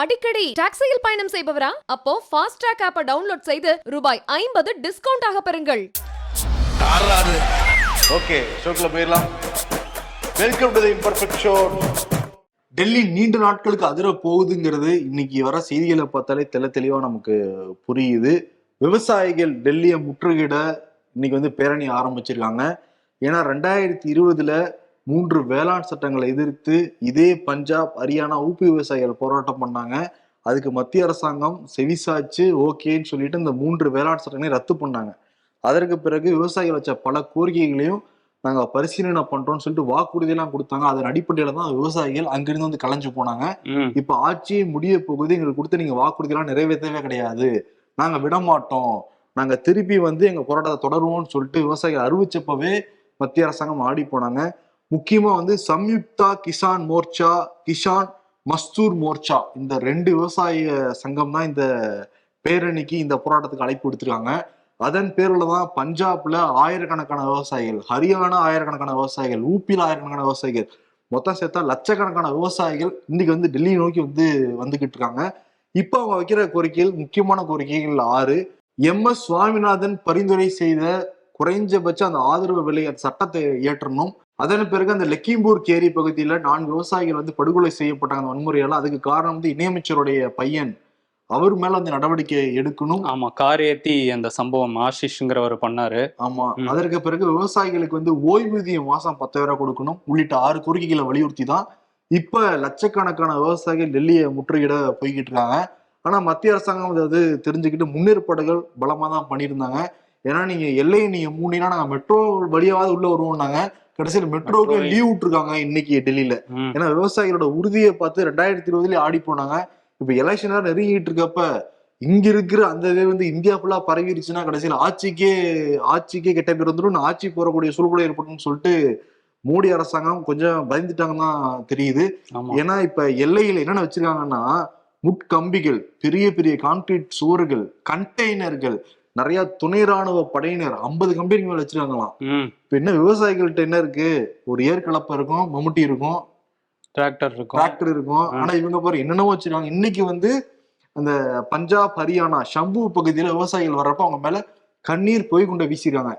அடிக்கடி டாக்ஸியில் பயணம் செய்பவரா? அப்போ ஃபாஸ்ட் ட்ராக் ஆப்பை டவுன்லோட் செய்து ரூபாய் ஐம்பது டிஸ்கவுண்ட் ஆக பெறுங்கள் ஓகே ஷோக்குள்ள போயிடலாம். Welcome to the imperfect show Delhi நீண்ட நாட்களுக்கு அதிர போகுதுங்கிறது இன்னைக்கு வர செய்திகளை பார்த்தாலே தெள்ள தெளிவா நமக்கு புரியுது. விவசாயிகள் டெல்லியை முற்றுகிட இன்னைக்கு வந்து பேரணி ஆரம்பிச்சிருக்காங்க. ஏன்னா ரெண்டாயிரத்தி இருபதுல மூன்று வேளாண் சட்டங்களை எதிர்த்து இதே பஞ்சாப் ஹரியானா ஊபி விவசாயிகள் போராட்டம் பண்ணாங்க. அதுக்கு மத்திய அரசாங்கம் செவிசாச்சு ஓகேன்னு சொல்லிட்டு இந்த மூன்று வேளாண் சட்டங்களை ரத்து பண்ணாங்க. அதற்கு பிறகு விவசாயிகள் வச்ச பல கோரிக்கைகளையும் நாங்க பரிசீலனை பண்றோம்னு சொல்லிட்டு வாக்குறுதியெல்லாம் கொடுத்தாங்க. அதன் அடிப்படையில தான் விவசாயிகள் அங்கிருந்து வந்து கலைஞ்சு போனாங்க. இப்ப ஆட்சியே முடிய போகுது. எங்களுக்கு கொடுத்து நீங்க வாக்குறுதியெல்லாம் நிறைவேற்றவே கிடையாது. நாங்க விட மாட்டோம். நாங்க திருப்பி வந்து எங்க போராட்டத்தை தொடருவோம்னு சொல்லிட்டு விவசாயிகள் அறிவிச்சப்பவே மத்திய அரசாங்கம் ஆடி போனாங்க. முக்கியமா வந்து சம்யுக்தா கிசான் மோர்ச்சா கிசான் மஸ்தூர் மோர்ச்சா. இந்த ரெண்டு விவசாய சங்கம் தான் இந்த பேரணிக்கு இந்த போராட்டத்துக்கு அழைப்பு கொடுத்துருக்காங்க அதன் பேர்ல தான் பஞ்சாப்ல ஆயிரக்கணக்கான விவசாயிகள் ஹரியானா ஆயிரக்கணக்கான விவசாயிகள் ஊப்பியில் ஆயிரக்கணக்கான விவசாயிகள் மொத்தம் சேர்த்தா லட்சக்கணக்கான விவசாயிகள் இன்னைக்கு வந்து டெல்லி நோக்கி வந்து வந்துகிட்டு இருக்காங்க இப்போ அவங்க வைக்கிற கோரிக்கைகள் முக்கியமான கோரிக்கைகள் ஆறு. எம். எஸ். சுவாமிநாதன் பரிந்துரை செய்த குறைஞ்சபட்ச அந்த ஆதரவு விலை சட்டத்தை இயற்றணும் அதன் பிறகு அந்த லக்கிம்பூர் கேரி பகுதியில நான்கு விவசாயிகள் வந்து படுகொலை செய்யப்பட்டாங்க அந்த வன்முறையால. அதுக்கு காரணம் வந்து இணையமைச்சருடைய பையன். அவர் மேல அந்த நடவடிக்கை எடுக்கணும். ஆமா கார் ஏத்தி அந்த சம்பவம் ஆஷிஷ்ங்கிறவர் பண்ணாரு. ஆமா. அதற்கு பிறகு விவசாயிகளுக்கு வந்து ஓய்வூதியம் மாசம் பத்தாயிரம் கொடுக்கணும். உள்ளிட்ட ஆறு கோரிக்கைகளை வலியுறுத்தி தான் இப்ப லட்சக்கணக்கான விவசாயிகள் டெல்லியை முற்றுகிட போய்கிட்டு இருக்காங்க. ஆனா மத்திய அரசாங்கம் வந்து தெரிஞ்சுக்கிட்டு முன்னேற்பாடுகள் பலமா தான் பண்ணியிருந்தாங்க. ஏன்னா நீங்க எல்லையை நீங்க மூடினா நாங்க மெட்ரோ வழியாவது உள்ள வருவோம்னாங்க. கடைசியில் மெட்ரோக்கு மெட்ரோ- லீவ் விட்டுருக்காங்க இன்னைக்கு டெல்லியில. ஏன்னா விவசாயிகளோட உறுதியை பார்த்து ரெண்டாயிரத்தி இருபதுலயே ஆடி போனாங்க. இப்ப எலெக்ஷன் நெருங்கிட்டு இருக்கப்ப இங்க இருக்கிற அந்த இது வந்து இந்தியா ஃபுல்லா பரவிருச்சுன்னா கடைசியில் ஆட்சிக்கே ஆட்சிக்கே கெட்ட பேர் வந்துடும். ஆட்சி போறக்கூடிய சூழ்நிலை ஏற்படும் சொல்லிட்டு மோடி அரசாங்கம் கொஞ்சம் பயந்துட்டாங்கன்னு தான் தெரியுது. ஏன்னா இப்ப எல்லையில என்னென்ன வச்சிருக்காங்கன்னா முட்கம்பிகள் பெரிய பெரிய கான்கிரீட் சுவர்கள் கண்டெய்னர்கள் நிறைய துணை ராணுவ படையினர் ஐம்பது கம்பெனி மேல வச்சிருக்காங்களாம். இப்ப என்ன விவசாயிகள்ட்ட என்ன இருக்கு? ஒரு ஏற்கலப்பை இருக்கும் மம்முட்டி இருக்கும் டிராக்டர் இருக்கும். டிராக்டர் இருக்கும். ஆனா இவங்க பாரு என்னென்னவோ வச்சிருக்காங்க. இன்னைக்கு வந்து அந்த பஞ்சாப் ஹரியானா ஷம்பு பகுதியில விவசாயிகள் வர்றப்ப அவங்க மேல கண்ணீர் போய் கொண்டு வீசிருக்காங்க.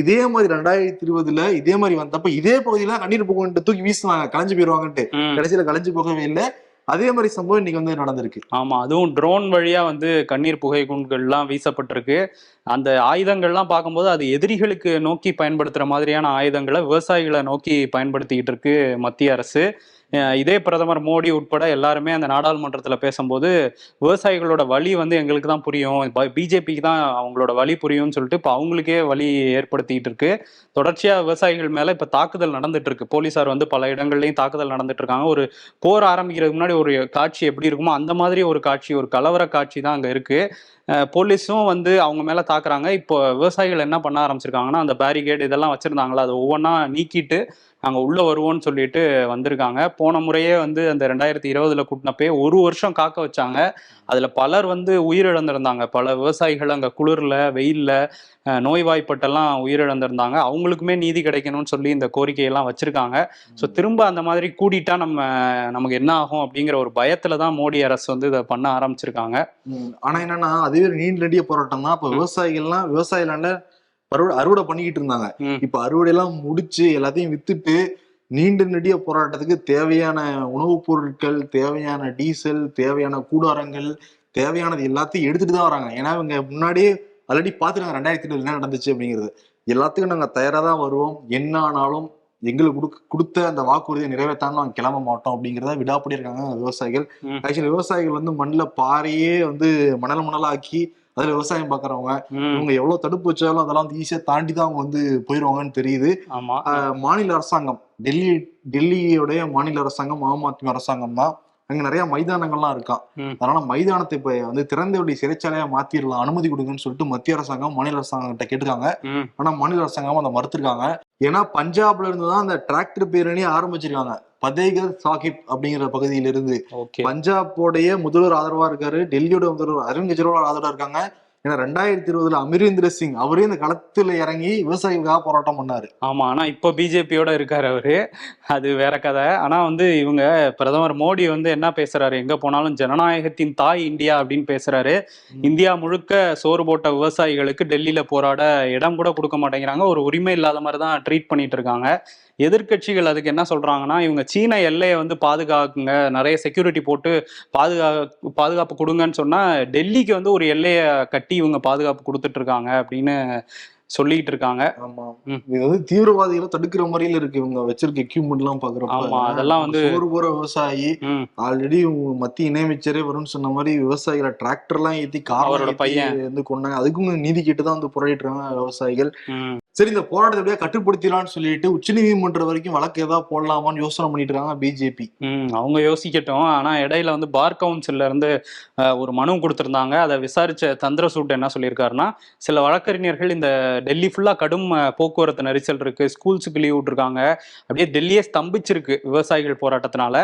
இதே மாதிரி ரெண்டாயிரத்தி இருபதுல இதே மாதிரி வந்தப்ப இதே பகுதியில கண்ணீர் கொண்டு தூக்கி வீசுனாங்க. கலைஞ்சு போயிருவாங்கன்ட்டு. கடைசியில கலைஞ்சு போகவே இல்லை. அதே மாதிரி சம்பவம் இன்னைக்கு வந்து நடந்திருக்கு. ஆமா அதுவும் ட்ரோன் வழியா வந்து கண்ணீர் புகை குண்டுகள்லாம் வீசப்பட்டிருக்கு. அந்த ஆயுதங்கள்லாம் பார்க்கும்போது அது எதிரிகளுக்கு நோக்கி பயன்படுத்துற மாதிரியான ஆயுதங்களை விவசாயிகளை நோக்கி பயன்படுத்திக்கிட்டு இருக்கு மத்திய அரசு. இதே பிரதமர் மோடி உட்பட எல்லாருமே அந்த நாடாளுமன்றத்தில் பேசும்போது விவசாயிகளோட வலி வந்து எங்களுக்கு தான் புரியும். பிஜேபிக்கு தான் அவங்களோட வழி புரியும்னு சொல்லிட்டு இப்போ அவங்களுக்கே வலி ஏற்படுத்திட்டு இருக்கு. தொடர்ச்சியாக விவசாயிகள் மேலே இப்போ தாக்குதல் நடந்துட்டு இருக்கு. போலீஸார் வந்து பல இடங்கள்லையும் தாக்குதல் நடந்துட்டு இருக்காங்க. ஒரு போர் ஆரம்பிக்கிறதுக்கு முன்னாடி ஒரு காட்சி எப்படி இருக்குமோ அந்த மாதிரி ஒரு காட்சி ஒரு கலவர காட்சி தான் அங்கே இருக்கு. போலீஸும் வந்து அவங்க மேலே தாக்குறாங்க. இப்போ விவசாயிகள் என்ன பண்ண ஆரம்பிச்சிருக்காங்கன்னா அந்த பேரிகேட் இதெல்லாம் வச்சுருந்தாங்களா அதை ஒவ்வொன்றா நீக்கிட்டு நாங்க உள்ள வருவோம்னு சொல்லிட்டு வந்திருக்காங்க. போன முறையே வந்து அந்த ரெண்டாயிரத்தி இருபதுல கூட்டினப்பே ஒரு வருஷம் காக்க வச்சாங்க. அதுல பலர் வந்து உயிரிழந்திருந்தாங்க. பல விவசாயிகள் அங்க குளிர்ல வெயில்ல நோய்வாய்ப்பட்டெல்லாம் உயிரிழந்திருந்தாங்க. அவங்களுக்குமே நீதி கிடைக்கணும்னு சொல்லி இந்த கோரிக்கையெல்லாம் வச்சிருக்காங்க. ஸோ திரும்ப அந்த மாதிரி கூடிட்டா நம்ம நமக்கு என்ன ஆகும் அப்படிங்கிற ஒரு பயத்துல தான் மோடி அரசு வந்து இதை பண்ண ஆரம்பிச்சிருக்காங்க. ம். ஆனா என்னன்னா அதுவே நீண்ட நெடிய போராட்டம் தான். இப்ப விவசாயிகள்லாம் விவசாய லேண்ட அறுவடை அறுவடை பண்ணிக்கிட்டு இருந்தாங்க. இப்ப அறுவடை எல்லாம் முடிச்சு எல்லாத்தையும் வித்துட்டு நீண்ட நெடிய போராட்டத்துக்கு தேவையான உணவுப் பொருட்கள் தேவையான டீசல் தேவையான கூடாரங்கள் தேவையானது எல்லாத்தையும் எடுத்துட்டு தான் வராங்க. ஏன்னா இவங்க முன்னாடியே ஆல்ரெடி பார்த்துருக்காங்க ரெண்டாயிரத்தி என்ன நடந்துச்சு அப்படிங்கிறது. எல்லாத்துக்கும் நாங்க தயாரா தான் வருவோம். என்ன ஆனாலும் எங்களுக்கு கொடுக்க கொடுத்த அந்த வாக்குறுதியை நிறைவேற்றாம நாங்க கிளம்ப மாட்டோம் அப்படிங்கிறத விடாப்படி இருக்காங்க விவசாயிகள். ஆக்சுவலி விவசாயிகள் வந்து மண்ணில் பாறையே வந்து மணல் மணலாக்கி அதுல விவசாயம் பாக்குறவங்க இவங்க எவ்வளவு தடுப்பு வச்சாலும் அதெல்லாம் வந்து ஈஸியா தாண்டி தான் அவங்க வந்து போயிருவாங்கன்னு தெரியுது. மாநில அரசாங்கம் டெல்லி டெல்லியோடைய மாநில அரசாங்கம் ஆம் ஆத்மி அரசாங்கம் தான். அங்க நிறைய மைதானங்கள்லாம் இருக்கான். அதனால மைதானத்தை இப்ப வந்து திறந்த வெளி சிறைச்சாலையா மாத்திரலாம் அனுமதி கொடுங்கன்னு சொல்லிட்டு மத்திய அரசாங்கம் மாநில அரசாங்கம் கிட்ட கேட்டிருக்காங்க ஆனா மாநில அரசாங்கம் அதை மறுத்திருக்காங்க. ஏன்னா பஞ்சாப்ல இருந்து தான் அந்த டிராக்டர் பேரணி ஆரம்பிச்சிருக்காங்க. பதேகர் சாஹிப் அப்படிங்கிற பகுதியிலிருந்து. ஓகே. பஞ்சாபோடைய முதல்வர் ஆதரவா இருக்காரு டெல்லியோட முதல்வர் அரவிந்த் கெஜ்ரிவால் ஆதரவா இருக்காங்க. ஏன்னா ரெண்டாயிரத்தி இருபதுல அமரேந்திர சிங் அவரே இந்த களத்துல இறங்கி விவசாயிகளுக்காக போராட்டம் பண்ணாரு. ஆமா ஆனா இப்போ பிஜேபியோட இருக்காரு அவரு. அது வேற கதை. ஆனா வந்து இவங்க பிரதமர் மோடி வந்து என்ன பேசுறாரு? எங்க போனாலும் ஜனநாயகத்தின் தாய் இந்தியா அப்படின்னு பேசுறாரு. இந்தியா முழுக்க சோறு போட்ட விவசாயிகளுக்கு டெல்லியில போராட இடம் கூட கொடுக்க மாட்டேங்கிறாங்க. ஒரு உரிமை இல்லாத மாதிரி தான் ட்ரீட் பண்ணிட்டு இருக்காங்க. எதிர்க்கட்சிகள் அதுக்கு என்ன சொல்றாங்கன்னா இவங்க சீன எல்லையை வந்து பாதுகாக்குங்க. நிறைய செக்யூரிட்டி போட்டு பாதுகா பாதுகாப்பு கொடுங்கன்னு சொன்னா டெல்லிக்கு வந்து ஒரு எல்லையை கட்டி இவங்க பாதுகாப்பு கொடுத்துட்டு இருக்காங்க அப்படின்னு சொல்லிட்டு இருக்காங்க. ஆமா. இது வந்து தீவிரவாதிகளை தடுக்கிற முறையில இருக்கு. இவங்க வச்சிருக்க எக்யூப்மெண்ட் எல்லாம் பாக்குறப்ப. ஆமா, அதெல்லாம் வந்து- சோறு போற விவசாயி ஆல்ரெடி மத்திய இணையமைச்சரே வரும்னு சொன்ன மாதிரி விவசாயிகளை டிராக்டர் எல்லாம் ஏத்தி கார் அவரோட பையன். வந்து கொண்டாங்க. அதுக்கும் நீதி கேட்டு தான் வந்து போராடிட்டு இருக்காங்க விவசாயிகள். சரி இந்த போராட்டத்தை எப்படியா கட்டுப்படுத்திடலாம்னு சொல்லிட்டு உச்சநீதிமன்றம் வரைக்கும் வழக்கு ஏதாவது போடலாமான்னு யோசனை பண்ணிட்டு இருக்காங்க பிஜேபி அவங்க யோசிக்கட்டும். ஆனா இடையில வந்து பார் கவுன்சில்ல இருந்து ஒரு மனு கொடுத்திருந்தாங்க. அதை விசாரிச்ச தந்திரசூட் என்ன சொல்லியிருக்காருன்னா சில வழக்கறிஞர்கள் இந்த டெல்லி ஃபுல்லா கடும் போக்குவரத்து நெரிசல் இருக்கு. ஸ்கூல்ஸுக்கு லீவ் விட்டுருக்காங்க. அப்படியே டெல்லியே ஸ்தம்பிச்சிருக்கு விவசாயிகள் போராட்டத்தினால.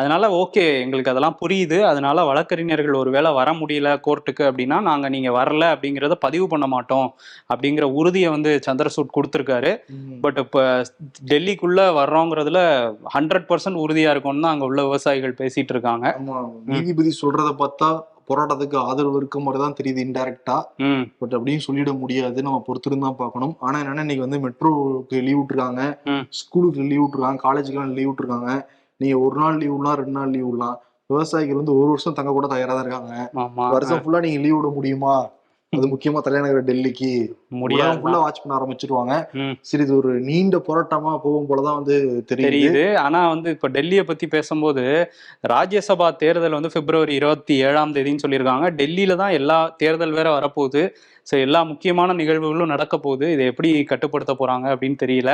அதனால ஓகே எங்களுக்கு அதெல்லாம் புரியுது. அதனால வழக்கறிஞர்கள் ஒருவேளை வர முடியல கோர்ட்டுக்கு அப்படின்னா நாங்க நீங்க வரல அப்படிங்கிறத பதிவு பண்ண மாட்டோம் அப்படிங்கிற உறுதியை வந்து சந்திரசூட் கொடுத்துருக்காரு. பட் இப்போ டெல்லிக்குள்ள வர்றோங்கிறதுல ஹண்ட்ரட் பர்சன்ட் உறுதியா இருக்கும்னு தான் அங்க உள்ள விவசாயிகள் பேசிட்டு இருக்காங்க. நீதிபதி சொல்றத பார்த்தா போராட்டத்துக்கு ஆதரவு இருக்க மாதிரி தான் தெரியுது இன்டைரக்டா பட் அப்படின்னு சொல்லிட முடியாது. நம்ம பொறுத்திருந்து தான் பார்க்கணும். ஆனா என்னன்னா இன்னைக்கு வந்து மெட்ரோக்கு லீவ் விட்டுருக்காங்க. ஸ்கூலுக்கு லீவ் விட்டுருக்காங்க. காலேஜுக்குலாம் லீவ் விட்டுருக்காங்க. நீங்க ஒரு நாள் லீவ் விடலாம் ரெண்டு நாள் லீவ் விடலாம். விவசாயிகள் வந்து ஒரு வருஷம் தங்க கூட தயாரா தான் இருக்காங்க. வருஷம் ஃபுல்லா நீங்க லீவ் விட முடியுமா? அது முக்கியமா தலைநகர் டெல்லிக்கு. முடியாது வாட்ச் பண்ண ஆரம்பிச்சிருவாங்க. இது ஒரு நீண்ட போராட்டமா போகும் போலதான் வந்து தெரியுது. ஆனா வந்து இப்ப டெல்லியை பத்தி பேசும்போது ராஜ்யசபா தேர்தல் வந்து பிப்ரவரி இருபத்தி ஏழாம் தேதின்னு சொல்லியிருக்காங்க. டெல்லியில தான் எல்லா தேர்தல் வேற வரப்போகுது. ஸோ எல்லா முக்கியமான நிகழ்வுகளும் நடக்க போகுது. இதை எப்படி கட்டுப்படுத்த போறாங்க அப்படின்னு தெரியல.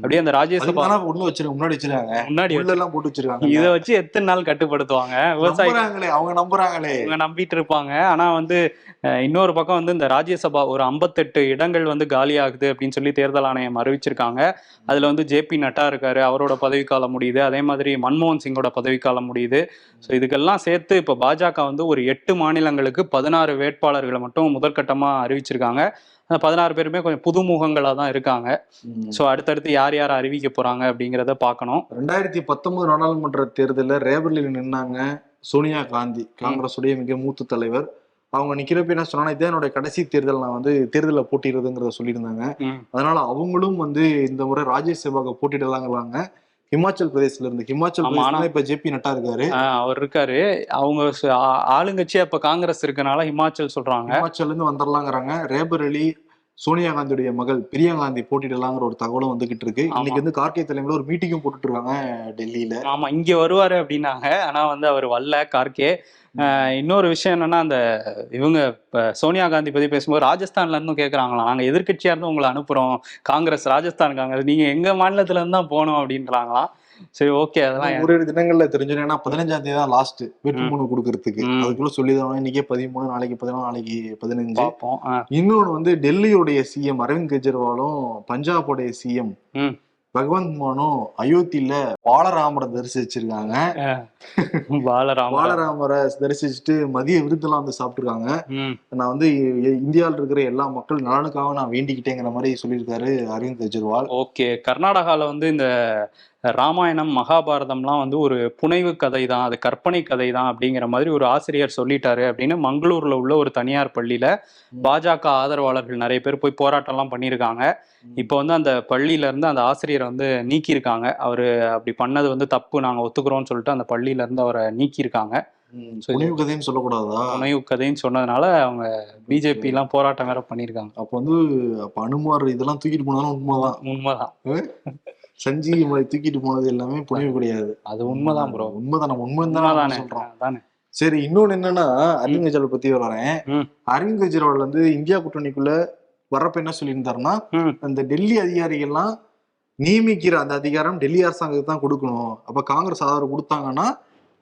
அப்படியே அந்த ராஜ்யசபா ஒண்ணு வச்சிருக்காங்க முன்னாடி வச்சிருக்காங்க. முன்னாடி எல்லாம் போட்டு வச்சிருக்காங்க. இதை வச்சு எத்தனை நாள் கட்டுப்படுத்துவாங்க? விவசாயி நம்புறாங்களே அவங்க நம்புறாங்களே. இவங்க நம்பிட்டு இருப்பாங்க. ஆனா வந்து இன்னொரு பக்கம் வந்து இந்த ராஜ்யசபா ஒரு ஐம்பத்தெட்டு இடங்கள் வந்து காலி ஆகுது அப்படின்னு சொல்லி தேர்தல் ஆணையம் அறிவிச்சிருக்காங்க. அதுல வந்து ஜேபி நட்டா இருக்காரு அவரோட பதவிக்காலம் முடியுது. அதே மாதிரி மன்மோகன் சிங்கோட பதவிக்காலம் முடியுது. ஸோ இதுக்கெல்லாம் சேர்த்து இப்போ பாஜக வந்து ஒரு எட்டு மாநிலங்களுக்கு பதினாறு வேட்பாளர்களை மட்டும் முதற்கட்டமா அறிவிச்சிருக்காங்க. அந்த பதினாறு பேருமே கொஞ்சம் புதுமுகங்களா தான் இருக்காங்க. ஸோ அடுத்தடுத்து யார் யார் அறிவிக்க போறாங்க அப்படிங்கிறத பார்க்கணும். ரெண்டாயிரத்தி பத்தொன்பது நாடாளுமன்ற தேர்தலில் ரேபர்லியில் நின்னாங்க சோனியா காந்தி காங்கிரஸ் உடைய மிக மூத்த தலைவர். அவங்க நிக்கிறப்ப என்ன சொன்னாங்கன்னா இதான் என்னோட கடைசி தேர்தல். நான் வந்து தேர்தலில் போட்டிடுறதுங்கிறத சொல்லியிருந்தாங்க. அதனால அவங்களும் வந்து இந்த முறை ராஜ்யசபாக்கு போட்டிடலாங்கிறாங்க ஹிமாச்சல் பிரதேசல இருந்து. ஹிமாச்சல் ஆனா- இப்ப ஜேபி நட்டா இருக்காரு. அவர் இருக்காரு. அவங்க ச- ஆ- ஆளுங்கட்சியா இப்ப காங்கிரஸ் இருக்கனால ஹிமாச்சல் சொல்றாங்க. ஹிமாச்சல்ல இருந்து வந்துடலாங்கிறாங்க. ரேபர் அலி சோனியா காந்தியுடைய மகள் பிரியா காந்தி போட்டிடலாங்கிற ஒரு தகவலும் வந்துகிட்டு இருக்கு. இன்னைக்கு வந்து கார்கே தலைமையில ஒரு மீட்டிங்கும் போட்டுட்டு இருக்காங்க டெல்லியில. ஆமா இங்க வருவாரு அப்படின்னாங்க. ஆனா வந்து அவர் வரல கார்கே இன்னொரு விஷயம் என்னன்னா அந்த இவங்க இப்ப சோனியா காந்தி பத்தி பேசும்போது ராஜஸ்தான்ல இருந்தும் கேக்குறாங்களாம். நாங்க எதிர்க்கட்சியா இருந்து உங்களை அனுப்புறோம். காங்கிரஸ் ராஜஸ்தான் காங்கிரஸ் நீங்க எங்க மாநிலத்துல இருந்து தான் போகணும் அப்படின்றாங்களாம். சரி ஓகே அதெல்லாம் ஒரு தினங்கள்ல தெரிஞ்சிடும். ஏன்னா பதினஞ்சாம் தேதி தான் லாஸ்ட் வேட்புமனு கொடுக்கறதுக்கு. அதுக்குள்ள சொல்லிதான் இன்னைக்கே பதிமூணு நாளைக்கு பதினாலு நாளைக்கு பதினஞ்சு. இன்னொன்னு வந்து டெல்லியுடைய சிஎம் அரவிந்த் கெஜ்ரிவாலும் பஞ்சாபோடைய சிஎம். பகவந்த் மானும் அயோத்தியில பாலராமரை தரிசிச்சிருக்காங்க. பாலராம பாலராமரை. தரிசிச்சுட்டு மதிய விருந்தெல்லாம் வந்து சாப்பிட்டுருக்காங்க. நான் வந்து இந்தியாவில் இருக்கிற எல்லா மக்கள் நலனுக்காக நான் வேண்டிக்கிட்டேங்கிற மாதிரி சொல்லியிருக்காரு அரவிந்த் கெஜ்ரிவால். ஓகே கர்நாடகால வந்து இந்த ராமாயணம் மகாபாரதம்லாம் வந்து ஒரு புனைவு கதை தான் அது கற்பனை கதை தான் அப்படிங்கிற மாதிரி ஒரு ஆசிரியர் சொல்லிட்டாரு அப்படின்னு மங்களூர்ல உள்ள ஒரு தனியார் பள்ளியில பாஜக ஆதரவாளர்கள் நிறைய பேர் போய் போராட்டம்லாம் பண்ணியிருக்காங்க. இப்போ வந்து அந்த பள்ளியில இருந்து அந்த ஆசிரியரை வந்து நீக்கியிருக்காங்க. அவரு அப்படி பண்ணது வந்து தப்பு நாங்க ஒத்துக்கிறோம்னு சொல்லிட்டு அந்த பள்ளியில இருந்து அவரை நீக்கியிருக்காங்க. புனைவு கதைன்னு சொல்லக்கூடாதா? புனைவு கதைன்னு சொன்னதுனால அவங்க பிஜேபி எல்லாம் போராட்டம் வேற பண்ணியிருக்காங்க. அப்ப வந்து அப்ப அனுமார் இதெல்லாம் தூக்கிட்டு போனதாலும் உண்மைதான். உண்மைதான். சஞ்சீவி மலை தூக்கிட்டு போனது எல்லாமே புனைவு கிடையாது. அது உண்மைதான் ப்ரோ உண்மைதான் நம்ம உண்மை உண்மைதானே. சொல்றோம். தானே சரி இன்னொன்னு என்னன்னா அரவிந்த் கெஜ்ரிவால் பத்தி வரேன். அரவிந்த் கெஜ்ரிவால் வந்து இந்தியா கூட்டணிக்குள்ள வரப்ப என்ன சொல்லியிருந்தாருன்னா அந்த டெல்லி அதிகாரிகள்லாம் நியமிக்கிற அந்த அதிகாரம் டெல்லி அரசாங்கத்துக்கு தான் கொடுக்கணும். அப்ப காங்கிரஸ் ஆதரவு கொடுத்தாங்கன்னா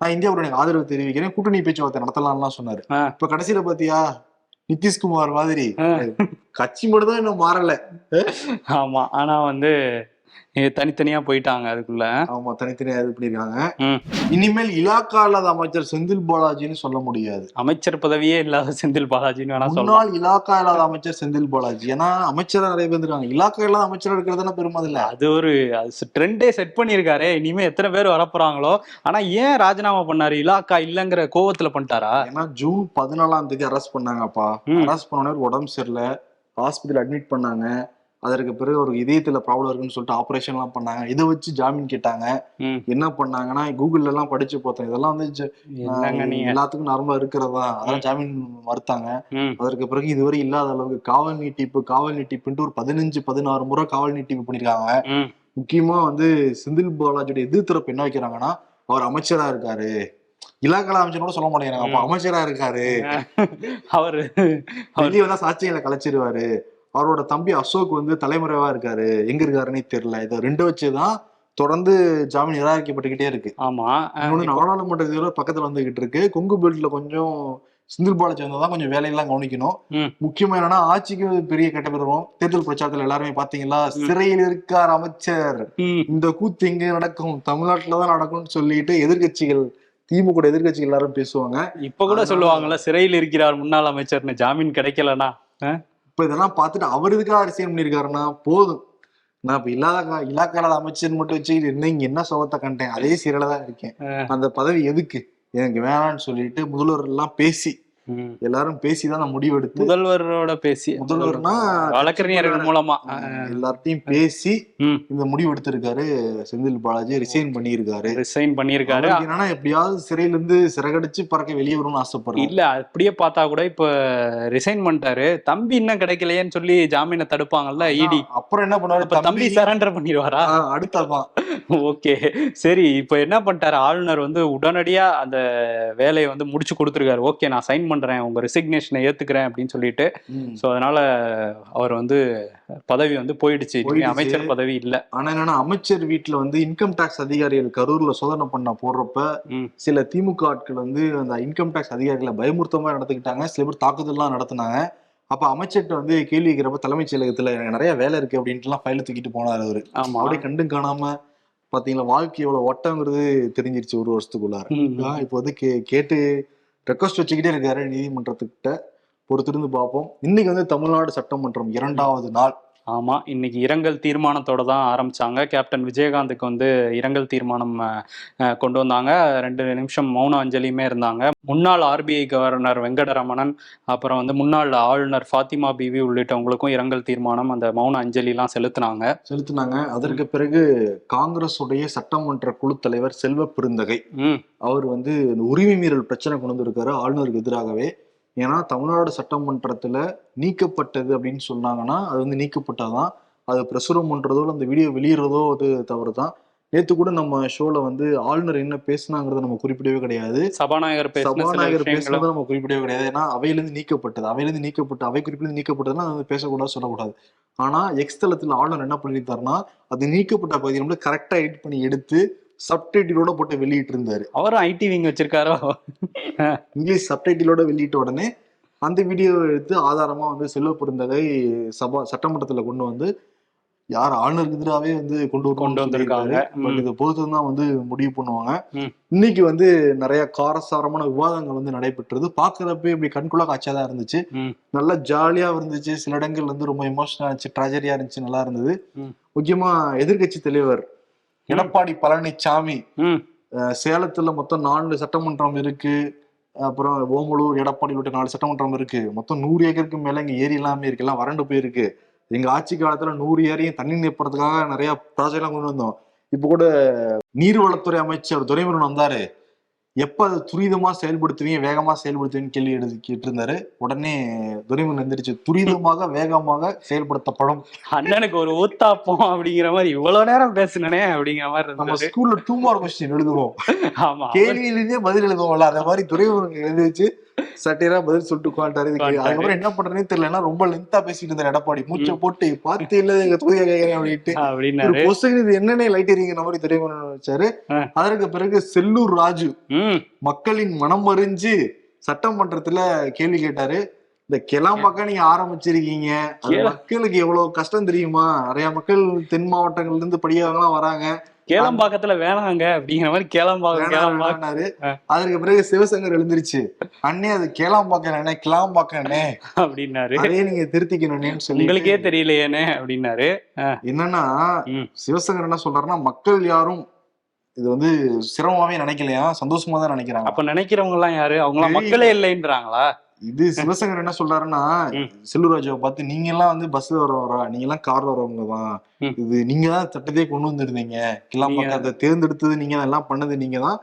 நான் இந்தியா கூட்டணி ஆதரவு தெரிவிக்கிறேன். கூட்டணி பேச்சுவார்த்தை நடத்தலாம்லாம் சொன்னாரு. இப்ப கடைசியில பாத்தியா நிதிஷ்குமார் மாதிரி. கட்சி மட்டும் தான் இன்னும் மாறல. ஆமா ஆனா வந்து தனித்தனியா போயிட்டாங்க அதுக்குள்ள. ஆமா தனித்தனியா இது பண்ணிருக்காங்க. இனிமேல் இலாக்கா இல்லாத அமைச்சர் செந்தில் பாலாஜின்னு சொல்ல முடியாது. அமைச்சர் பதவியே இல்லாத செந்தில் பாலாஜின்னு வேணா சொல்லலாம். இலாக்கா இல்லாத அமைச்சர் செந்தில் பாலாஜி. ஏன்னா அமைச்சரா நிறைய பேர் இருக்காங்க இலாக்கா இல்லாத அமைச்சரா இருக்கிறது பெருமை இல்ல? அது ஒரு ட்ரெண்டே செட் பண்ணியிருக்காரு. இனிமே எத்தனை பேர் வரப்போறாங்களோ. ஆனா ஏன் ராஜினாமா பண்ணாரு? இலாக்கா இல்லங்கிற கோவத்துல பண்ணிட்டாரா? ஏன்னா ஜூன் பதினாலாம் தேதி அரெஸ்ட் பண்ணாங்கப்பா. அரெஸ்ட் பண்ண உடனே உடம்பு சரியில்லை. ஹாஸ்பிட்டல் அட்மிட் பண்ணாங்க. அதற்கு பிறகு ஒரு இதயத்துல ப்ராப்ளம் இருக்குன்னு சொல்லிட்டு ஆபரேஷன் எல்லாம் பண்ணாங்க. இதை வச்சு ஜாமீன் கேட்டாங்க. என்ன பண்ணாங்கன்னா கூகுள்ல எல்லாம் படிச்சு பார்த்தேன். இதெல்லாம் வந்து எல்லாத்துக்கும் நார்மலா இருக்கிறதா? அதெல்லாம் ஜாமீன் மறுத்தாங்க. அதற்கு பிறகு இதுவரை இல்லாத அளவுக்கு காவல் நீட்டிப்பு காவல் நீட்டிப்புன்ட்டு ஒரு பதினஞ்சு பதினாறு முறை காவல் நீட்டிப்பு பண்ணிருக்காங்க. முக்கியமா வந்து செந்தில் பாலாஜியோட எதிர்த்தரப்பு என்ன வைக்கிறாங்கன்னா அவர் அமைச்சரா இருக்காரு. இலாக்கல அமைச்சர் கூட சொல்ல மாட்டேங்கிறாங்க. அப்ப. அமைச்சரா இருக்காரு. அவரு வெளியே வந்தா சாட்சியங்களை கலைச்சிருவாரு. அவரோட தம்பி அசோக் வந்து தலைமறைவா இருக்காரு. எங்க இருக்காருன்னே தெரியல. இதை ரெண்டு வச்சுதான் தொடர்ந்து ஜாமீன் நிராகரிக்கப்பட்டுக்கிட்டே இருக்கு. ஆமா. இன்னொன்னு நாடாளுமன்ற தேர்தல் பக்கத்துல வந்துகிட்டு இருக்கு. கொங்கு பெல்ட்ல கொஞ்சம் செந்தில் பாலாஜி வந்தாதான் கொஞ்சம் வேலையெல்லாம் கவனிக்கணும். முக்கியமா என்னன்னா ஆட்சிக்கு பெரிய கெட்ட பேர் வரும். தேர்தல் பிரச்சாரத்துல எல்லாருமே பாத்தீங்களா. சிறையில் இருக்கார் அமைச்சர். இந்த கூத்து எங்க நடக்கும்? தமிழ்நாட்டுலதான் நடக்கும்னு சொல்லிட்டு எதிர்க்கட்சிகள் திமுக எதிர்க்கட்சிகள் எல்லாரும் பேசுவாங்க. இப்ப கூட சொல்லுவாங்கல்ல சிறையில் இருக்கிறார் முன்னாள் அமைச்சர்னு. ஜாமீன் கிடைக்கலனா. இப்ப இதெல்லாம் பார்த்துட்டு அவர் எதுக்காக அரசியல் பண்ணியிருக்காருன்னா போதும். நான் இப்ப இல்லாத இலாக்கால அமைச்சர் மட்டும் வச்சுக்கிட்டு என்ன இங்க என்ன சோகத்தை கண்டேன்? அதே சீரல தான் இருக்கேன் அந்த பதவி எதுக்கு? எனக்கு வேணாம்னு சொல்லிட்டு முதல்வர் எல்லாம் பேசி. எல்லாரும் பேசிதான் நான் முடிவெடுத்து முதல்வரோட பேசி முதல்வர்னா வழக்கறிஞர்கள் மூலமா. எல்லார்ட்டையும் பேசி. இந்த முடிவு எடுத்திருக்காரு செந்தில் பாலாஜி ரிசைன் பண்ணியிருக்காரு. ரிசைன் பண்ணியிருக்காரு. என்னன்னா எப்படியாவது சிறையில இருந்து சிறகடிச்சு பறக்க வெளியே வரும்னு ஆசைப்படுறாரு. இல்ல அப்படியே பார்த்தா கூட இப்ப ரிசைன் பண்ணிட்டாரு. தம்பி இன்னும் கிடைக்கலையேன்னு சொல்லி ஜாமீனை தடுப்பாங்கல்ல இடி அப்புறம் என்ன இப்ப பண்ணுவாரு தம்பி சரண்டர் பண்ணிடுவாரா? அடுத்ததான். ஓகே சரி இப்ப என்ன பண்ணிட்டாரு? ஆளுநர் வந்து உடனடியா அந்த வேலையை வந்து முடிச்சு கொடுத்துருக்காரு. ஓகே நான் சைன் பண்றேன் உங்க ரிசிக்னேஷனை ஏத்துக்கிறேன் அப்படின்னு சொல்லிட்டு. சோ அதனால அவர் வந்து பதவி வந்து போயிடுச்சு. அமைச்சர் பதவி இல்ல. ஆனா என்னன்னா அமைச்சர் வீட்டுல வந்து இன்கம் டாக்ஸ் அதிகாரிகள் கரூர்ல சோதனை பண்ண போடுறப்ப. சில திமுக ஆட்கள் வந்து அந்த இன்கம் டாக்ஸ் அதிகாரிகளை பயமுறுத்தமா நடந்துக்கிட்டாங்க சில பேர் தாக்குதல்லாம் நடத்தினாங்க. அப்ப அமைச்சர்கிட்ட வந்து கேள்வி கேட்கிறப்ப தலைமைச் செயலகத்துல எனக்கு நிறைய வேலை இருக்கு அப்படின்ட்டு எல்லாம் ஃபைல தூக்கிட்டு போனாரு அவரு. ஆமா. அப்படியே கண்டும் காணாம பாத்தீங்களா வாழ்க்கை எவ்வளவு ஒட்டங்கிறது தெரிஞ்சிருச்சு ஒரு வருஷத்துக்குள்ளார. இப்போ வந்து கே கேட்டு ரெக்வஸ்ட் வச்சுக்கிட்டே இருக்காரு நீதிமன்றத்துக்கிட்ட. பொறுத்திருந்து பார்ப்போம். இன்னைக்கு வந்து தமிழ்நாடு சட்டமன்றம் இரண்டாவது நாள். ஆமா இன்னைக்கு இரங்கல் தீர்மானத்தோட தான் ஆரம்பிச்சாங்க. கேப்டன் விஜயகாந்துக்கு வந்து இரங்கல் தீர்மானம் கொண்டு வந்தாங்க. ரெண்டு நிமிஷம் மௌன அஞ்சலியுமே இருந்தாங்க. முன்னாள் ஆர்பிஐ கவர்னர் வெங்கடரமணன் அப்புறம் வந்து முன்னாள் ஆளுநர் ஃபாத்திமா பிவி உள்ளிட்டவங்களுக்கும் இரங்கல் தீர்மானம் அந்த மௌன அஞ்சலிலாம் செலுத்தினாங்க. செலுத்தினாங்க. அதற்கு பிறகு காங்கிரஸ் உடைய சட்டமன்ற குழு தலைவர் செல்வ பெருந்தகை ம். அவர் வந்து உரிமை மீறல் பிரச்சனை கொண்டு வந்திருக்காரு. ஆளுநருக்கு எதிராகவே ஏன்னா தமிழ்நாடு சட்டமன்றத்துல நீக்கப்பட்டது அப்படின்னு சொன்னாங்கன்னா அது வந்து நீக்கப்பட்டதான் அது பிரசுரம் பண்றதோ இல்ல அந்த வீடியோ வெளியிடுறதோ அது தவறு தான் நேத்து கூட நம்ம ஷோல வந்து ஆளுநர் என்ன பேசுனாங்கிறத நம்ம குறிப்பிடவே கிடையாது. சபாநாயகர் சபாநாயகர் பேசுனதை நம்ம குறிப்பிடவே கிடையாது. ஏன்னா அவையிலிருந்து நீக்கப்பட்டது. அவையிலிருந்து நீக்கப்பட்டு அவை குறிப்பிலிருந்து நீக்கப்பட்டதுன்னா அது பேசக்கூடாது சொல்லக்கூடாது. ஆனா எக்ஸ் தளத்துல ஆளுநர் என்ன பண்ணியிருந்தாருன்னா அது நீக்கப்பட்ட பகுதியை வந்து கரெக்டா எடிட் பண்ணி எடுத்து சப்டைட்டிலோட போட்டு வெளியிட்டு இருந்தாரு அவரும் ஐடி விங் வச்சிருக்காரோ? இங்கிலீஷ் சப்டைட்டிலோட வெளியிட்ட உடனே அந்த வீடியோ எடுத்து ஆதாரமா வந்து செல்வ பெருந்தகை சபா சட்டமன்றத்துல கொண்டு வந்து யார் ஆளுநருக்கு எதிராகவே வந்து கொண்டு கொண்டு வந்திருக்காங்க. இதை பொறுத்து தான் வந்து முடிவு பண்ணுவாங்க. இன்னைக்கு வந்து நிறைய காரசாரமான விவாதங்கள் வந்து நடைபெற்றது. பாக்குறப்ப இப்படி கண்குள்ளா காட்சியா தான் இருந்துச்சு. நல்லா ஜாலியா இருந்துச்சு. சில இடங்கள் வந்து ரொம்ப எமோஷனல் இருந்துச்சு. ட்ராஜடியா இருந்துச்சு. நல்லா இருந்தது. முக்கியமா எதிர்க்கட்சி தலைவர் எடப்பாடி பழனிசாமி சேலத்துல மொத்தம் நாலு சட்டமன்றம் இருக்கு. அப்புறம் ஓமலூர் எடப்பாடி உள்ளிட்ட நாலு சட்டமன்றம் இருக்கு. மொத்தம் நூறு ஏக்கருக்கு மேல இங்க ஏரி எல்லாமே இருக்கு. எல்லாம் வறண்டு போயிருக்கு. எங்க ஆட்சி காலத்துல நூறு ஏரியும் தண்ணி நிரப்புறதுக்காக நிறைய ப்ராஜெக்ட் எல்லாம் கொண்டு வந்தோம். இப்ப கூட நீர்வளத்துறை அமைச்சர் துரைமுருகன் வந்தாரு. எப்ப அதை துரிதமா செயல்படுத்துவீங்க வேகமா செயல்படுத்துவீங்கன்னு கேள்வி எடுத்து கேட்டிருந்தாரு. உடனே துரைமுருகன் எந்திரிச்சு துரிதமாக வேகமாக செயல்படுத்தப்படும். அண்ணனுக்கு ஒரு ஊத்தாப்பம் அப்படிங்கிற மாதிரி இவ்வளவு நேரம் பேசுனனே அப்படிங்கிற மாதிரி நம்ம ஸ்கூல்ல டூ மார்க் கொஸ்டின் எழுதுவோம். ஆமா. கேள்வியிலேயே பதில் எழுதுவோம்ல அந்த மாதிரி துறைமுருகன் எழுதி வச்சு சட்டையரா பதில் சொல்லிட்டு உட்காந்துட்டாரு. இதுக்கு. அதுக்கப்புறம் என்ன பண்றதுனே தெரியல. ஏன்னா ரொம்ப லென்த்தா பேசிட்டு இருந்தார் எடப்பாடி. மூச்சை போட்டு பார்த்து இல்ல எங்க தொகுதியை கேட்கறேன் அப்படின்ட்டு. பொசுக்கு இது என்னென்ன லைட் எரியுங்கிற மாதிரி துறைமுருகன் வச்சாரு. அதற்கு பிறகு செல்லூர் ராஜு மக்களின் மனம் அறிஞ்சு சட்டமன்றத்துல கேள்வி கேட்டாரு. இந்த கிளாம்பாக்கம் நீங்க ஆரம்பிச்சிருக்கீங்க. மக்களுக்கு எவ்வளவு கஷ்டம் தெரியுமா? நிறைய மக்கள் தென் மாவட்டங்கள்ல இருந்து படிக்கிறவங்களாம் வராங்க. கேளம்பாக்கத்துல வேணாங்க அப்படிங்கிற மாதிரி கேளம்பாக்கம். ஆ. அதற்கு பிறகு சிவசங்கர் எழுந்திருச்சு. அண்ணே அது கிளாம்பாக்கம் என்ன அப்படின்னாரு. அதையே நீங்க திருத்திக்கணும்னு சொல்லி உங்களுக்கே தெரியலையேன்னு அப்படின்னாரு. என்னன்னா. சிவசங்கர் என்ன சொல்றாருன்னா மக்கள் யாரும் இது வந்து சிரமமாவே நினைக்கலையா? சந்தோஷமா தான் நினைக்கிறாங்க. அப்ப நினைக்கிறவங்க எல்லாம் யாரு? அவங்க எல்லாம் தெரியல. மக்களே இல்லைன்றாங்களா? இது சிவசங்கர் என்ன சொல்றாருன்னா. செல்லூராஜாவை பார்த்து நீங்க எல்லாம் வந்து பஸ்ல வரவரா? நீங்க எல்லாம் கார்ல வரவங்க தான். இது நீங்க தான் சட்டத்தையே கொண்டு வந்திருந்தீங்க. கிளாம்பாக்கம் அதை தேர்ந்தெடுத்தது நீங்க எல்லாம் பண்ணது நீங்க தான்.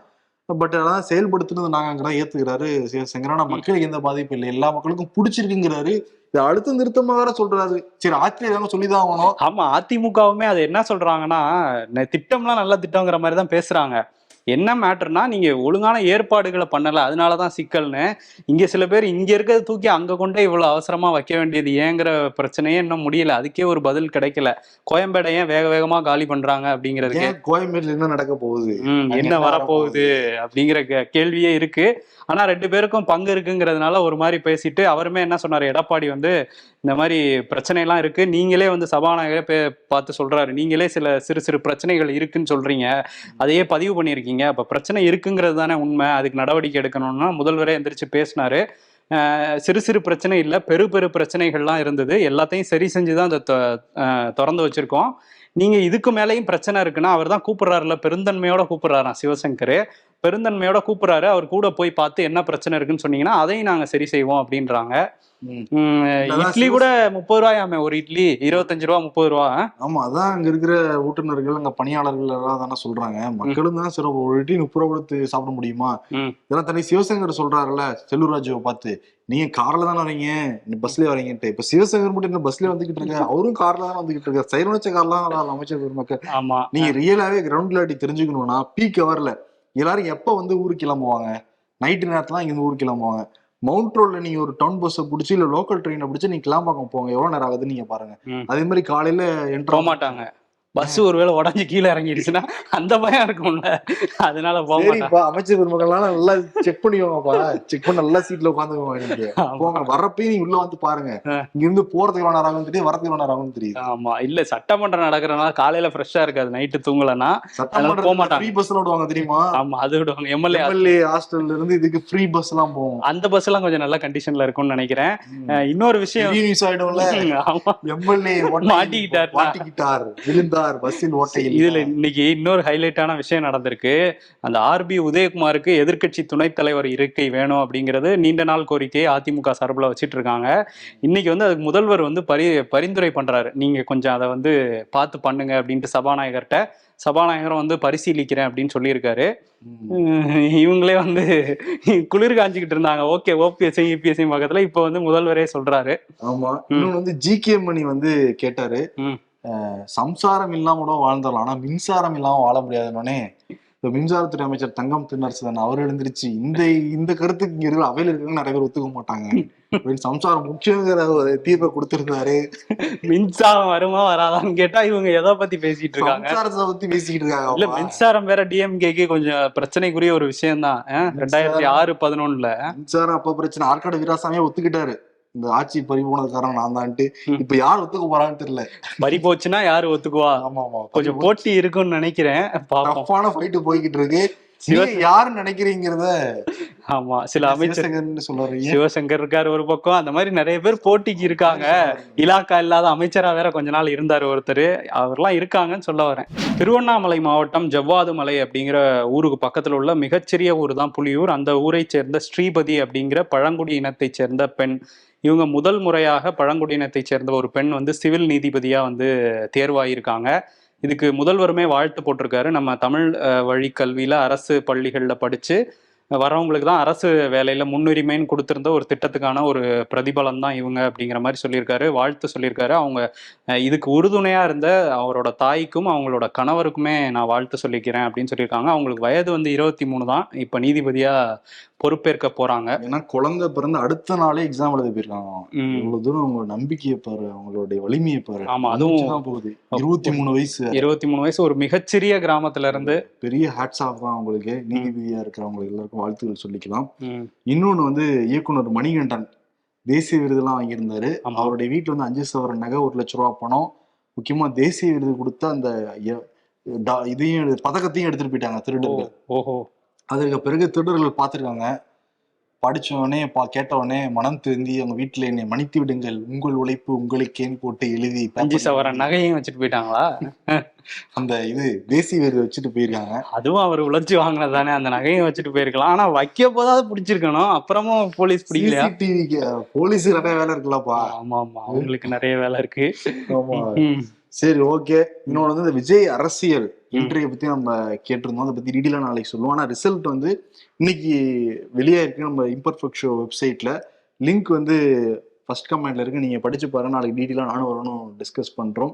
பட் அதான் செயல்படுத்துனது நாங்கிற ஏத்துக்கிறாரு சிவசங்கர். ஆனா மக்களுக்கு எந்த பாதிப்பும் இல்லை. எல்லா மக்களுக்கும் பிடிச்சிருக்குங்கிறாரு. இது அழுத்தம் திருத்தமா வேற சொல்றாரு. சரி தானே சொல்லிதான் ஆகணும். ஆமா அதிமுகவுமே அது என்ன சொல்றாங்கன்னா திட்டம்லாம் நல்ல திட்டங்கிற மாதிரி தான் பேசுறாங்க. என்ன மேட்டர்னா நீங்க ஒழுங்கான ஏற்பாடுகளை பண்ணல அதனாலதான் சிக்கல்னு. இங்க சில பேர் இங்க இருக்கிறத தூக்கி அங்க கொண்டே இவ்வளவு அவசரமா வைக்க வேண்டியது ஏங்கிற பிரச்சனையே இன்னும் முடியல. அதுக்கே ஒரு பதில் கிடைக்கல. கோயம்பேடை ஏன் வேக வேகமா காலி பண்றாங்க அப்படிங்கிறதுக்கு? கோயம்பேடுல என்ன நடக்க போகுது? என்ன என்ன வரப்போகுது அப்படிங்கிற கே- கேள்வியே இருக்கு. ஆனா ரெண்டு பேருக்கும் பங்கு இருக்குங்கிறதுனால ஒரு மாதிரி பேசிட்டு அவருமே என்ன சொன்னாரு? எடப்பாடி வந்து இந்த மாதிரி பிரச்சனைலாம் இருக்கு. நீங்களே வந்து சபாநாயகரே பே- பார்த்து சொல்றாரு. நீங்களே சில சிறு சிறு பிரச்சனைகள் இருக்குன்னு சொல்றீங்க. அதையே பதிவு பண்ணியிருக்கீங்க. அப்ப பிரச்சனை இருக்குங்கிறது தானே உண்மை. அதுக்கு நடவடிக்கை எடுக்கணும்னா முதல்வரே எந்திரிச்சு பேசினாரு. சிறு சிறு பிரச்சனை இல்லை. பெரு பெரு பிரச்சனைகள்லாம் இருந்தது. எல்லாத்தையும் சரி செஞ்சு தான் அதை தொ- திறந்து வச்சிருக்கோம். நீங்கள் இதுக்கு மேலேயும் பிரச்சனை இருக்குன்னா அவர் தான் கூப்பிட்றாருல. பெருந்தன்மையோட கூப்பிட்றாராம் சிவசங்கர். பெருந்தன்மையோட கூப்பிட்றாரு. அவர் கூட போய் பார்த்து என்ன பிரச்சனை இருக்குன்னு சொன்னீங்கன்னா அதையும் நாங்கள் சரி செய்வோம் அப்படின்றாங்க. இட்லி கூட முப்பது ரூபாயாமே ஒரு இட்லி இருபத்தஞ்சு ரூபா முப்பது ரூபா? ஆமா அதான் அங்க இருக்கிற ஓட்டுநர்கள் அங்க பணியாளர்கள் எல்லாம் தானே சொல்றாங்க. மக்களும் தான் சிறப்பு. ஒரு இட்லி முப்பது ரூபா கொடுத்து சாப்பிட முடியுமா. இதெல்லாம் தனி சிவசங்கர் சொல்றாருல்ல செல்லூர்ராஜுவை பார்த்து நீங்க கார்ல தானே வரீங்க? பஸ்ல வரீங்கன்ட்டு. இப்ப சிவசங்கர் மட்டும் என்ன பஸ்ல வந்துகிட்டு இருக்காரு அவரும் கார்ல தான் வந்துகிட்டு இருக்காரு. சைரன் வச்ச கார்ல தான் அமைச்சர் பெருமக்கள். ஆமா. நீங்க ரியலாவே கிரவுண்ட் ரியாலிட்டி தெரிஞ்சுக்கணும்னா பீக் ஹவர்ல எல்லாரும் எப்ப வந்து ஊருக்கு கிளம்புவாங்க? நைட்டு நேரத்துல இங்க ஊருக்கு கிளம்புவாங்க. மவுண்ட் ரோட்ல நீங்க ஒரு டவுன் பஸ்ஸை பிடிச்சி இல்ல லோக்கல் ட்ரெயினை பிடிச்சி நீங்க கிளாம்பாக்கம் போங்க. எவ்வளவு நேரம் ஆகுதுன்னு நீங்க பாருங்க. அதே மாதிரி காலையில என்ட்ரு மாட்டாங்க பஸ் ஒருவேளை உடஞ்சு கீழே இறங்கிடுச்சுன்னா அந்த பயம் இருக்கும்ல. அதனால போக மாட்டாங்க சரிப்பா அமைச்சர் பெருமக்கள்லாம் நல்லா செக் பண்ணிக்கோங்கப்பா. செக் பண்ணி நல்லா சீட்ல உட்காந்துக்கோங்க போங்க வர்றப்பயும் நீங்க உள்ள வந்து பாருங்க. இங்க இருந்து போறதுக்கு எவ்வளவு நேரம் ஆகும் தெரியும் வரதுக்கு எவ்வளவு நேரம் ஆகும் தெரியும் ஆமா. இல்ல சட்டமன்றம் நடக்கிறனால காலையில ஃப்ரெஷ்ஷா இருக்காது நைட்டு தூங்கலன்னா போக மாட்டாங்க. ஃப்ரீ பஸ் விடுவாங்க தெரியுமா? ஆமா அது விடுவாங்க. எம்எல்ஏ எம்எல்ஏ ஹாஸ்டல்ல இருந்து இதுக்கு ஃப்ரீ பஸ் எல்லாம் போகும் அந்த பஸ் எல்லாம் கொஞ்சம் நல்ல கண்டிஷன்ல இருக்கும்னு நினைக்கிறேன். இன்னொரு விஷயம் ஆயிடும்ல. ஆமா. எம்எல்ஏ மாட்டிக்கிட்டார். மாட்டிக்கிட்டார் விழுந்தார். பஸ்ஸில் ஓட்டையில் இதுல இன்னைக்கு இன்னொரு ஹைலைட்டான விஷயம் நடந்திருக்கு. அந்த ஆர்பி உதயகுமாருக்கு எதிர்க்கட்சி துணைத் தலைவர் இருக்கை வேணும் அப்படிங்கிறது நீண்ட நாள் கோரிக்கையை அதிமுக சார்பில் வச்சிட்டு இருக்காங்க இன்னைக்கு வந்து அதுக்கு முதல்வர் வந்து பரி பரிந்துரை பண்றாரு. நீங்க கொஞ்சம் அதை வந்து பார்த்து பண்ணுங்க அப்படின்ட்டு சபாநாயகர்கிட்ட. சபாநாயகரும் வந்து பரிசீலிக்கிறேன் அப்படின்னு சொல்லியிருக்காரு. இவங்களே வந்து குளிர் காஞ்சிக்கிட்டு இருந்தாங்க. ஓகே ஓபிஎஸ்சி இபிஎஸ்சி பக்கத்துல. இப்போ வந்து முதல்வரே சொல்றாரு. ஆமா. இன்னொன்னு வந்து ஜி கே மணி வந்து கேட்டாரு. சம்சாரம் இல்லாம கூட வாழ்ந்துடலாம். ஆனா மின்சாரம் இல்லாம வாழ முடியாதுன்னொடனே இப்ப மின்சாரத்துறை அமைச்சர் தங்கம் தென்னரசன் அவர் எழுந்திருச்சு இந்த இந்த கருத்துக்கு இங்க இருக்கிற அவையில இருக்கவங்க நிறைய பேர் ஒத்துக்க மாட்டாங்க. அப்படின்னு சம்சாரம் முக்கியங்கிற ஒரு தீர்ப்பை கொடுத்திருந்தாரு. மின்சாரம் வருமா வராதான்னு கேட்டா இவங்க எதை பத்தி பேசிட்டு இருக்காங்க? சம்சாரத்தை பத்தி பேசிக்கிட்டு இல்ல இருக்காங்க மின்சாரம் வேற டிஎம்கேக்கு கொஞ்சம் பிரச்சனைக்குரிய ஒரு விஷயம் தான் ரெண்டாயிரத்தி ஆறு பதினொன்னுல. மின்சாரம் அப்ப பிரச்சனை. ஆற்காடு வீராசாமியே ஒத்துக்கிட்டாரு. இந்த ஆட்சி பறி போனது காரணம் நான் தான்ட்டு. இப்ப யார் ஒத்துக்க போறான்னு தெரியல. பறி போச்சுன்னா யாரு ஒத்துக்குவா? ஆமா ஆமா கொஞ்சம் போட்டி இருக்கும்னு நினைக்கிறேன். பாப்போம் டஃப்பான ஃபைட் போய்கிட்டு இருக்கு. யாருன்னு நினைக்கிறீங்கிறத ஆமா சில அமைச்சர் சிவசங்கர் இருக்காரு ஒரு பக்கம். அந்த மாதிரி நிறைய பேர் போட்டிக்கு இருக்காங்க. இலாக்கா இல்லாத அமைச்சரா வேற கொஞ்ச நாள் இருந்தார் ஒருத்தர். அவர்லாம் இருக்காங்கன்னு சொல்ல வரேன். திருவண்ணாமலை மாவட்டம் ஜவ்வாது மலை அப்படிங்கிற ஊருக்கு பக்கத்துல உள்ள மிகச்சிறிய ஊர் தான் புலியூர். அந்த ஊரை சேர்ந்த ஸ்ரீபதி அப்படிங்கிற பழங்குடி இனத்தைச் சேர்ந்த பெண். இவங்க முதல் முறையாக பழங்குடி இனத்தைச் சேர்ந்த ஒரு பெண் வந்து சிவில் நீதிபதியா வந்து தேர்வாயிருக்காங்க. இதுக்கு முதல்வருமே வாழ்த்து போட்டிருக்காரு. நம்ம தமிழ் வழி கல்வியில அரசு பள்ளிகளில் படிச்சு வரவங்களுக்கு தான் அரசு வேலையில முன்னுரிமைன்னு கொடுத்திருந்த ஒரு திட்டத்துக்கான ஒரு பிரதிபலன் தான் இவங்க அப்படிங்கிற மாதிரி சொல்லியிருக்காரு வாழ்த்து சொல்லியிருக்காரு. அவங்க இதுக்கு உறுதுணையா இருந்த அவரோட தாய்க்கும் அவங்களோட கணவருக்குமே நான் வாழ்த்து சொல்லிக்கிறேன் அப்படின்னு சொல்லியிருக்காங்க. அவங்களுக்கு வயது வந்து இருபத்தி மூணு தான். இப்ப நீதிபதியா பொறுப்பேற்க போறாங்க. ஏன்னா குழந்தை பிறந்த அடுத்த நாளே எக்ஸாம் எழுத போயிருக்காங்க. ம். இவ்வளவு தூரம் அவங்க நம்பிக்கையை பாரு அவங்களுடைய வலிமையை பாரு. ஆமா, அதுவும் போகுது. இருபத்தி மூணு வயசு. இருபத்தி மூணு வயசு ஒரு மிகச்சிறிய கிராமத்துல இருந்து பெரிய ஹேட்ஸ் ஆஃப் தான் அவங்களுக்கு. நீதிபதியா இருக்கிறவங்களுக்கு எல்லாருக்கும் வாழ்த்துக்கள் சொல்லிக்கலாம். இன்னொன்னு வந்து இயக்குனர் மணிகண்டன் தேசிய விருதுலாம் வாங்கியிருந்தாரு. அவருடைய வீட்டுல வந்து அஞ்சு சவரன் நகை ஒரு லட்ச ரூபா பணம் முக்கியமா தேசிய விருது கொடுத்த அந்த இதையும் பதக்கத்தையும் எடுத்துட்டு போயிட்டாங்க திருடர்கள். ஓஹோ. அதற்கு பிறகு திருடர்கள் பார்த்திருக்காங்க. படிச்ச உடனே பா கேட்ட உடனே மனம் திருந்தி அவங்க வீட்டுல என்னை மன்னித்து விடுங்கள். உங்கள் உழைப்பு உங்களுக்கேன்னு போட்டு எழுதி அஞ்சு சவரன் நகையும் வச்சுட்டு போயிட்டாங்களா? அந்த இது தேசிய விருது வச்சுட்டு போயிருக்காங்க. அதுவும் அவர் உழைச்சு வாங்கினதானே அந்த நகையும் வச்சுட்டு போயிருக்கலாம். ஆனா வைக்க போதாவது பிடிச்சிருக்கணும். அப்புறமும் போலீஸ் பிடிக்கலையா? சிசிடிவிக்கு போலீஸ் நிறைய வேலை இருக்குல்லப்பா. ஆமா ஆமா அவங்களுக்கு நிறைய வேலை இருக்கு. சரி ஓகே. இன்னொன்று வந்து இந்த விஜய் அரசியல் இன்றைய பத்தி நம்ம கேட்டிருந்தோம். அதை பத்தி டீடெயிலாக நாளைக்கு சொல்லுவோம். ஆனா ரிசல்ட் வந்து இன்னைக்கு வெளியே இருக்கு நம்ம இம்பர்ஃபெக்ட் ஷோ வெப்சைட்ல லிங்க் வந்து ஃபர்ஸ்ட் கமெண்ட்ல இருக்கு. நீங்க படிச்சு பாருங்க. நாளைக்கு டீடெயிலாக நானும் வரணும் டிஸ்கஸ் பண்றோம்.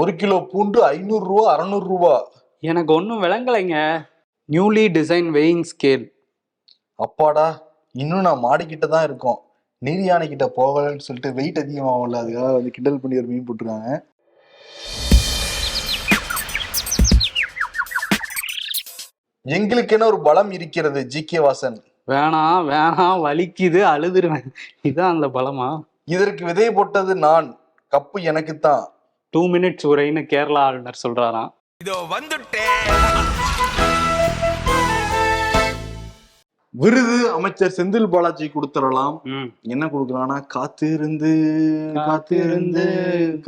ஒரு கிலோ பூண்டு ஐநூறு ரூபா அறநூறு ரூபா. எனக்கு ஒன்றும் விளங்கலைங்க. நியூலி டிசைன் வெயிங் ஸ்கேல் அப்பாடா இன்னும் நான் மாடிக்கிட்ட தான் இருக்கோம். நீர் யானை கிட்ட போகலன்னு சொல்லிட்டு வெயிட் அதிகமாகும்ல அதுக்காக வந்து கிண்டல் பண்ணி ஒரு மீன் போட்டிருக்காங்க. எங்களுக்கென ஒரு பலம் இருக்கிறது ஜி கே வாசன். வேணாம் வேணாம் வலிக்குது அழுதுருவேன். இதான் அந்த பலமா? இதற்கு விதை போட்டது நான் கப்பு எனக்குத்தான். டூ மினிட்ஸ் உரைன்னு கேரளா ஆளுநர் சொல்றாராம். விருது அமைச்சர் செந்தில் பாலாஜி கொடுத்துடலாம். என்ன கொடுக்கலாம்னா காத்திருந்து காத்திருந்து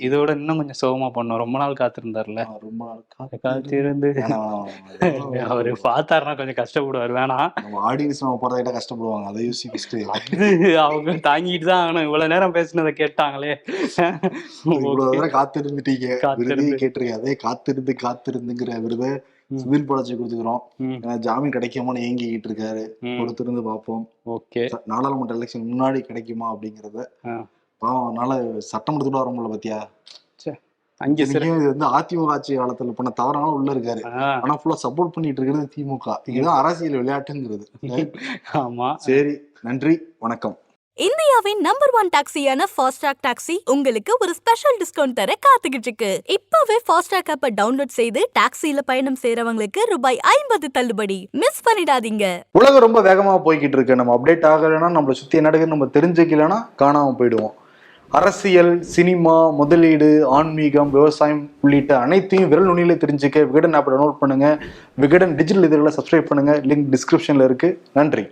இதோட இன்னும் கொஞ்சம் சோகமா பண்ணும். ரொம்ப நாள் காத்திருந்தாருல. ரொம்ப நாள் காத்து- காத்திருந்து. அவரு பார்த்தாருன்னா கொஞ்சம் கஷ்டப்படுவார். வேணாம் நம்ம ஆடியன்ஸ் நம்ம போறதை கஷ்டப்படுவாங்க. அதை யோசி ஃபர்ஸ்ட் இது அவங்க தாங்கிட்டு தான் ஆகணும். இவ்வளவு நேரம் பேசினதை கேட்டாங்களே. இவ்வளவு தூரம் காத்திருந்துட்டீங்க. காத்திருந்து. விருதே கேட்டிருக்கேன் அதே காத்திருந்து காத்திருந்துங்கிற விருதை. சிவில் படைச்சு கொடுத்துக்கிறோம். ஜாமீன் கிடைக்குமான்னு ஏங்கிக்கிட்டு இருக்காரு. பொறுத்திருந்து பார்ப்போம். ஓகே. நாடாளுமன்ற எலெக்ஷன் முன்னாடி கிடைக்குமா அப்படிங்கறத. பாவம் அதனால சட்டமன்றத்துல வர முடியல பாத்தியா? அங்கே வந்து அதிமுக ஆட்சி காலத்துல பண்ண தவறான உள்ள இருக்காரு. ஆனா ஃபுல்லா சப்போர்ட் பண்ணிட்டு இருக்கிறது திமுக. இதுதான் அரசியல் விளையாட்டுங்கிறது. ஆமா. சரி நன்றி வணக்கம். இந்தியாவின் நம்பர் ஒன் டாக்ஸியான ஃபாஸ்ட்ராக் டாக்ஸி உங்களுக்கு ஒரு ஸ்பெஷல் டிஸ்கவுண்ட் தர காத்துக்கிட்டு இருக்கு இப்பவே ஃபாஸ்ட்ராக் ஆப்பை டவுன்லோட் செய்து டாக்ஸில பயணம் செய்யறவங்களுக்கு ரூபாய் ஐம்பது தள்ளுபடி. மிஸ் பண்ணிடாதீங்க. உலகம் ரொம்ப வேகமா போய்கிட்டு இருக்கு நம்ம அப்டேட் ஆகலைன்னா நம்மளை சுத்தி என்ன நம்ம தெரிஞ்சுக்கலன்னா காணாம போயிடுவோம். அரசியல் சினிமா முதலீடு ஆன்மீகம் விவசாயம் உள்ளிட்ட அனைத்தையும் விரல் நுனியில தெரிஞ்சுக்க விகடன் ஆப்பை டவுன்லோட் பண்ணுங்க. விகடன் டிஜிட்டல் இதழில் சப்ஸ்கிரைப் பண்ணுங்க. லிங்க் டிஸ்கிரிப்ஷன்ல இருக்கு. நன்றி.